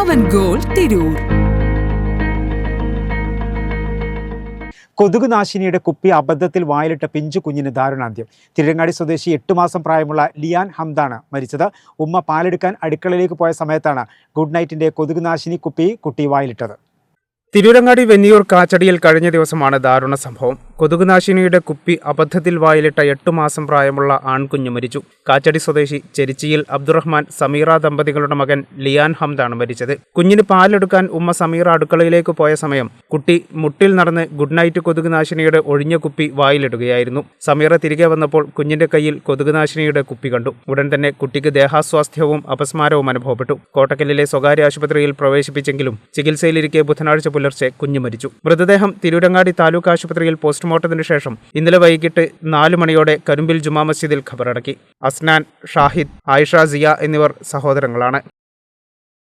പവൻ goal Tirur. കൊതുക് നാശിനിയുടെ കുപ്പി അബദ്ധത്തിൽ വായിലിട്ട പിഞ്ചു കുഞ്ഞിന് ദാരുണാന്ത്യം. തിരുരങ്ങാടി സ്വദേശി എട്ട് മാസം പ്രായമുള്ള ലിയാൻ ഹംദാണ് മരിച്ചത്. ഉമ്മ പാലെടുക്കാൻ അടുക്കളയിലേക്ക് പോയ സമയത്താണ് ഗുഡ് നൈറ്റിന്റെ കൊതുക് നാശിനി കുപ്പി കുട്ടി വായിലിട്ടത്. തിരൂരങ്ങാടി വെന്നിയൂർ കാച്ചടിയിൽ കഴിഞ്ഞ ദിവസമാണ് ദാരുണ സംഭവം. കൊതുകുനാശിനിയുടെ കുപ്പി അബദ്ധത്തിൽ വായിലിട്ട എട്ടു മാസം പ്രായമുള്ള ആൺകുഞ്ഞ് മരിച്ചു. കാച്ചടി സ്വദേശി ചെരിച്ചിയിൽ അബ്ദുറഹ്മാൻ സമീറ ദമ്പതികളുടെ മകൻ ലിയാൻ ഹംദാണ് മരിച്ചത്. കുഞ്ഞിന് പാലെടുക്കാൻ ഉമ്മ സമീറ അടുക്കളയിലേക്ക് പോയ സമയം കുട്ടി മുട്ടിൽ നടന്ന് ഗുഡ് നൈറ്റ് കൊതുകുനാശിനിയുടെ ഒഴിഞ്ഞ കുപ്പി വായിലിടുകയായിരുന്നു. സമീറ തിരികെ വന്നപ്പോൾ കുഞ്ഞിന്റെ കയ്യിൽ കൊതുകുനാശിനിയുടെ കുപ്പി കണ്ടു. ഉടൻ തന്നെ കുട്ടിക്ക് ദേഹാസ്വാസ്ഥ്യവും അപസ്മാരവും അനുഭവപ്പെട്ടു. കോട്ടക്കലിലെ സ്വകാര്യ ആശുപത്രിയിൽ പ്രവേശിപ്പിച്ചെങ്കിലും ചികിത്സയിലിരിക്കെ ബുധനാഴ്ച പുലർച്ചെ കുഞ്ഞു മരിച്ചു. മൃതദേഹം തിരൂരങ്ങാടി താലൂക്ക് ആശുപത്രിയിൽ പോസ്റ്റ്മോർട്ടത്തിന് ശേഷം ഇന്നലെ വൈകിട്ട് നാലു മണിയോടെ കരുമ്പിൽ ജുമാ മസ്ജിദിൽ ഖബറടക്കി. അസ്നാൻ ഷാഹിദ് ആയിഷ സിയ എന്നിവർ സഹോദരങ്ങളാണ്.